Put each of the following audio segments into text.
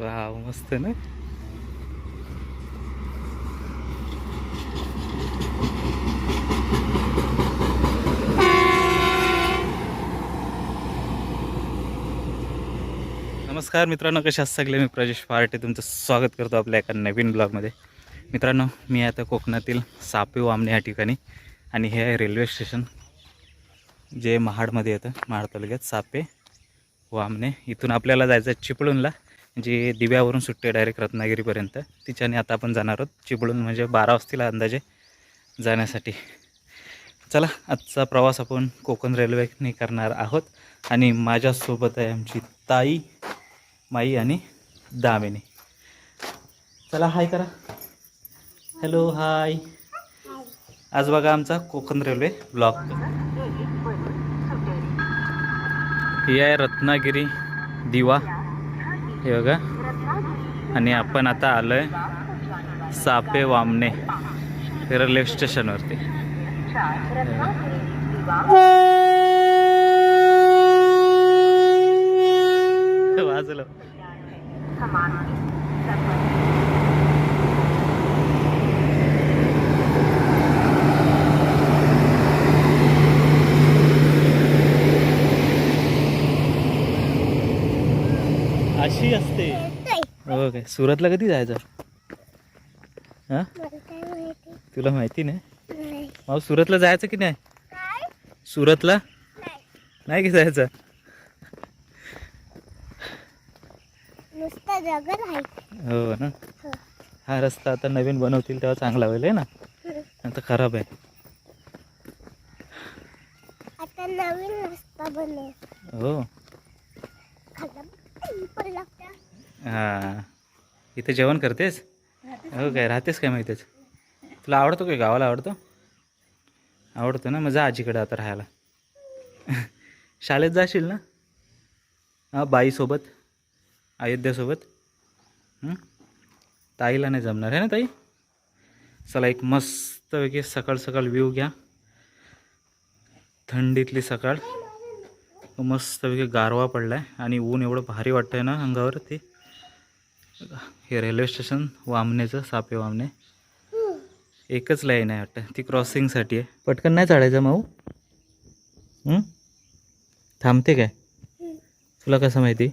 Wow मस्त ना? नमस्कार मित्रांनो कशा सगळे? मी प्रजेश पार्टे तुमचं स्वागत करतो आपल्या एका नवीन ब्लॉगमध्ये. मित्रांनो मी आता कोकणातील सापे वामने या ठिकाणी आणि हे आहे रेल्वे स्टेशन जे महाडमध्ये येतं महाड तालुक्यात सापे वामणे इथून आपल्याला जायचं आहे चिपळूणला. जे दिव्यावरून सुटते डायरेक्ट रत्नागिरीपर्यंत तिच्याने आता आपण जाणार आहोत चिपळूण म्हणजे बारा वाजतील अंदाजे जाण्यासाठी. चला आजचा प्रवास आपण कोकण रेल्वेने करणार आहोत आणि माझ्यासोबत आहे आमची ताई माई आणि दामिनी. चला हाय करा. हॅलो हाय आज बघा आमचा कोकण रेल्वे ब्लॉक. ही आहे रत्नागिरी दिवा. हे बघा. आणि आपण आता आलो आहे सापे वामने रेल्वे स्टेशनवरती. वाजलं अशी असते हो काय? सुरतला कधी जायचं? हा? तुला माहिती नाही? मग सुरतला जायचं की नाही? सुरतला? नाही की जायचं? हो ना? हा रस्ता आता नवीन बनवतील तेव्हा चांगला होईल ना? आता खराब आहे. आता नवीन रस्ता बनव. हो. हा. इथे जेवण करतेस? हो काय राहतेस काय माहितीच तुला आवडतो काय गावाला आवडतो? आवडतो ना मग जा आजीकडे आता राहायला. शाळेत जाशील ना? हां बाईसोबत अयोध्यासोबत? ताईला नाही जमणार आहे ना ताई? चला एक मस्तपैकी सकाळ सकाळ व्ह्यू घ्या. थंडीतली सकाळ. मस्तपैकी गारवा पडला आहे आणि ऊन एवढं भारी वाटतं आहे ना अंगावर ते. हे रेल्वे स्टेशन वामनेचं सापे वामने. एकच लाईन आहे वाटतं. ती क्रॉसिंगसाठी आहे. पटकन नाही चढायचं माऊ? हं? थांबते काय? तुला कसं माहिती?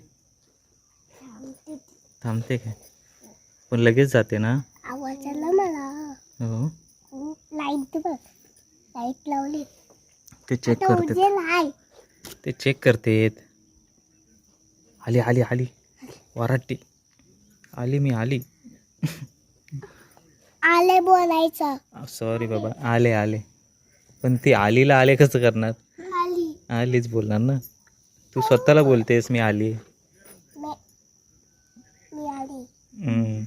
थांबते काय? पण लगेच जाते ना? आवाज आला मला. हो. लाइट बघ. लाइट लावली. ते चेक करते. ते चेक करतेत आली आली आली. वराटी. आली मी आली. आले बोलायचं. सॉरी बाबा आले आले. पण ती आलीला आले कसं करणार? आली. आलीच बोलणार ना? तू स्वतःला बोलतेस मी आली. मी मी आली. हम्म.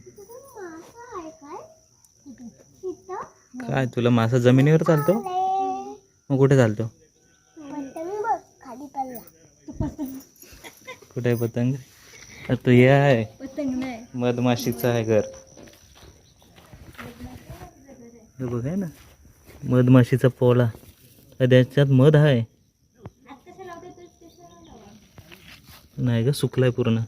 मासा आहे काय तुला मासा जमिनीवर चालतो. मग कुठे चालतो? पतंग बघ खाली पडला. कुठे आहे पतंग? अरे तो हे आहे. पतंग नाही. मधमाशीचं आहे घर. हे बघ आहे ना? मधमाशीचा पोला. त्याच्यात मध आहे. नाही ग सुकलाय पूर्ण.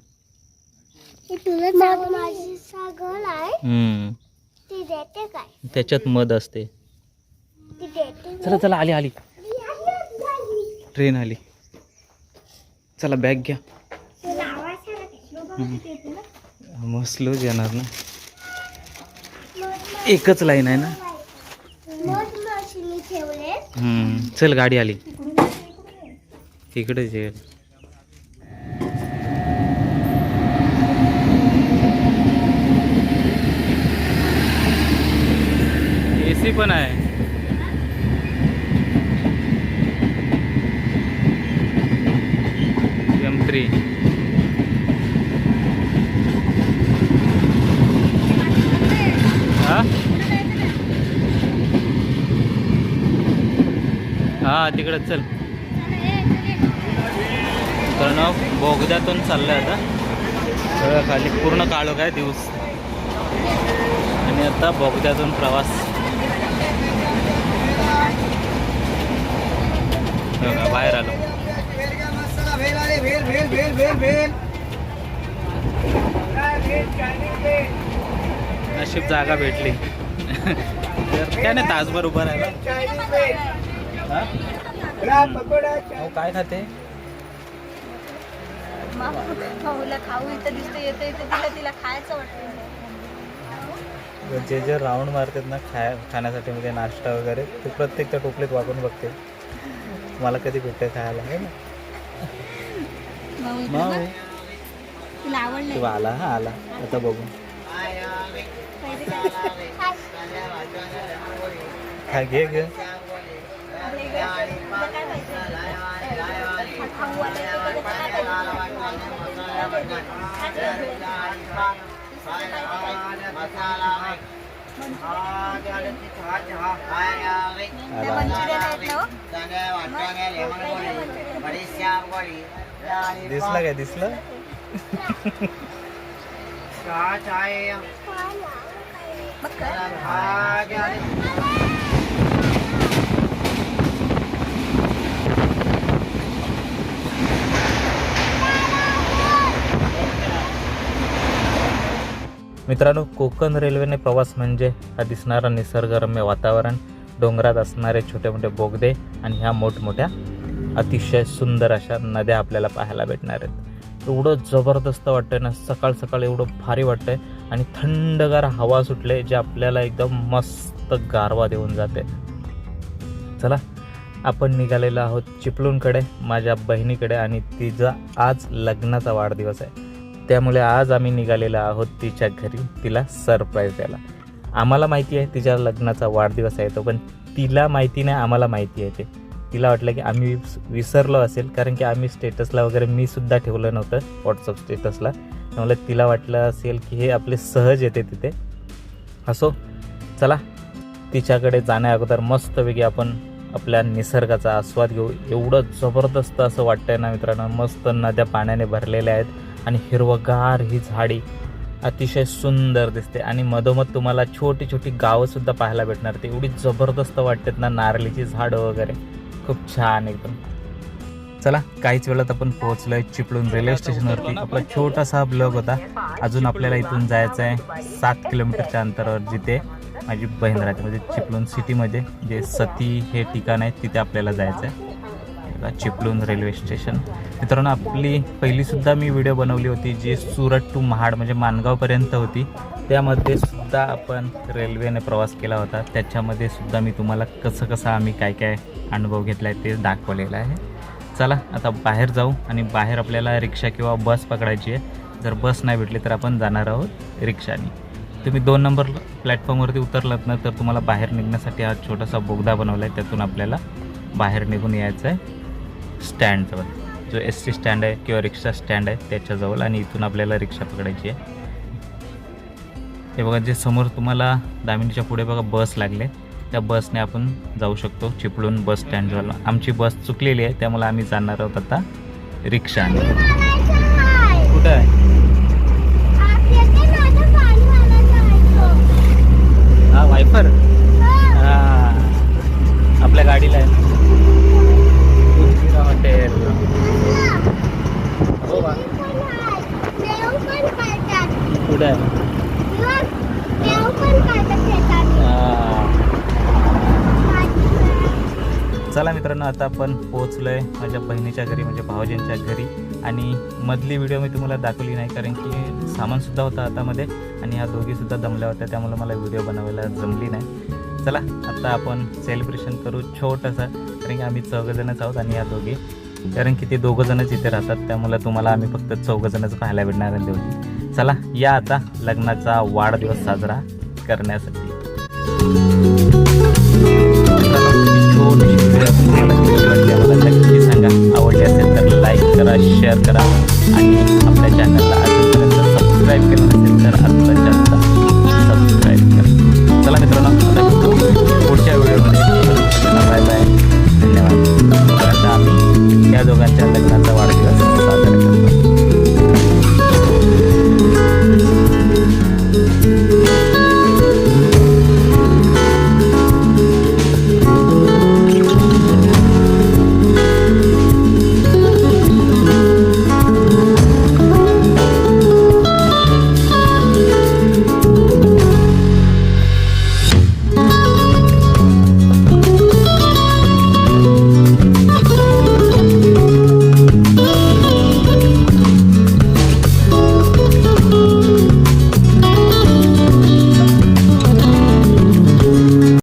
त्याच्यात मध असते. चला चला आली, आली. ट्रेन आली. चला बॅग घ्या. मग स्लोच येणार ना. एकच लाईन आहे ना? चल गाडी आली. तिकडेच येईल ए सी पण आहे. एम थ्री तिकडे चल. प्रणव बोगद्यातून चाललंय आता. सगळं खाली पूर्ण काळोख आहे दिवस. आणि आता बोगद्यातून प्रवास. बाहेर आलो. नशीब जागा भेटली. काय नाही तासभर उभं राहिला. अहो, काय खाते? भाऊला खाऊ इथं दिसतं येतं इथं तिला तिला खायचं वाटतं जे जे राऊंड मारतात ना खाय खाण्यासाठी म्हणजे नाश्ता वगैरे ते प्रत्येक त्या टोपलीत वापरून बघते. मला कधी भेटते खायला है ना. तुला आवडलं तू आला हा आला. आता बघू. खा घे घे. दिसला काय? दिसलं? मग कर. मित्रांनो कोकण रेल्वेने प्रवास म्हणजे हा दिसणारा निसर्गरम्य वातावरण डोंगरात असणारे छोटे मोठे बोगदे आणि ह्या मोठमोठ्या अतिशय सुंदर अशा नद्या आपल्याला पाहायला भेटणार आहेत. एवढं जबरदस्त वाटतंय ना सकाळ सकाळ एवढं भारी वाटतंय आणि थंडगार हवा सुटले जे आपल्याला एकदम मस्त गारवा देऊन जाते. चला आपण निघालेलो आहोत चिपळूणकडे माझ्या बहिणीकडे आणि तिचा आज लग्नाचा वाढदिवस आहे. त्यामुळे आज आम्ही निघालेलो आहोत तिच्या घरी. तिला सरप्राईज द्यायला. आम्हाला माहिती आहे तिच्या लग्नाचा वाढदिवस आहे तो पण तिला माहिती नाही आम्हाला माहिती आहे ते. तिला वाटलं की आम्ही विस- विसरलो असेल कारण की आम्ही स्टेटसला वगैरे मी सुद्धा ठेवलं नव्हतं व्हॉट्सअप स्टेटसला त्यामुळे तिला वाटलं असेल की हे आपले सहज येते तिथे. असो चला. तिच्याकडे जाण्या अगोदर मस्तपैकी आपण आपल्या निसर्गाचा आस्वाद घेऊ. एवढं जबरदस्त असं वाटतंय ना मित्रांनो. मस्त नद्या पाण्याने भरलेल्या आहेत आणि हिरवगार ही झाडी अतिशय सुंदर दिसते. आणि मधोमध तुम्हाला छोटी छोटी गावंसुद्धा पाहायला भेटणार. ते एवढी जबरदस्त वाटतात ना नारळीची झाडं वगैरे. खूप छान एकदम. चला काहीच वेळात आपण पोहोचलोय चिपळूण रेल्वे स्टेशनवरती आपला छोटासा ब्लॉग होता. अजून आपल्याला इथून जायचं आहे सात किलोमीटरच्या अंतरावर जिथे. माझी बहीण राहते म्हणजे चिपळूण सिटीमध्ये जे सती हे ठिकाण आहे तिथे आपल्याला जायचं आहे चिपळूण रेल्वे स्टेशन. मित्रांनो आपली पहिलीसुद्धा मी व्हिडिओ बनवली होती जी सुरत टू महाड म्हणजे माणगावपर्यंत होती. त्यामध्ये सुद्धा आपण रेल्वेने प्रवास केला होता. त्याच्यामध्ये सुद्धा मी तुम्हाला कसं कसं आम्ही काय काय अनुभव घेतला आहे ते दाखवलेलं आहे. चला आता बाहेर जाऊ आणि बाहेर आपल्याला रिक्षा किंवा बस पकडायची आहे. जर बस नाही भेटली तर आपण जाणार आहोत रिक्षाने. तुम्ही दोन नंबर प्लॅटफॉर्मवरती उतरलात ना तर तुम्हाला बाहेर निघण्यासाठी हा छोटासा बोगदा बनवला आहे त्यातून आपल्याला बाहेर निघून यायचं आहे स्टँडजवळ जो एस टी स्टँड आहे किंवा रिक्षा स्टँड आहे त्याच्याजवळ आणि इथून आपल्याला रिक्षा पकडायची आहे. हे बघा जे समोर तुम्हाला दहा मिनिटच्या पुढे बघा बस लागले. त्या बसने आपण जाऊ शकतो चिपळूण बस स्टँडजवळ आमची बस चुकलेली आहे त्यामुळे आम्ही जाणार आहोत आता रिक्षाने कुठं आहे? हा वायफर? हा. आपल्या गाडीला आहे. हॉटेल. हो बा. कुठं आहे. चला मित्रांनो आता आपण पोहोचलोय माझ्या बहिणीच्या घरी म्हणजे भावजींच्या घरी. आणि मधली व्हिडिओ मी तुम्हाला दाखवली नाही कारण की सामानसुद्धा होतं हातामध्ये. आणि या दोघीसुद्धा दमल्या होत्या त्यामुळे मला व्हिडिओ बनवायला जमली नाही. चला आता आपण सेलिब्रेशन करू छोटंसं कारण की आम्ही चौघंजणच आहोत आणि या दोघी. कारण की ते दोघंजणच इथे राहतात त्यामुळे तुम्हाला आम्ही फक्त चौघंजणच पाहायला भेटणार आहे दोघी. चला या आता लग्नाचा वाढदिवस साजरा करण्यासाठी.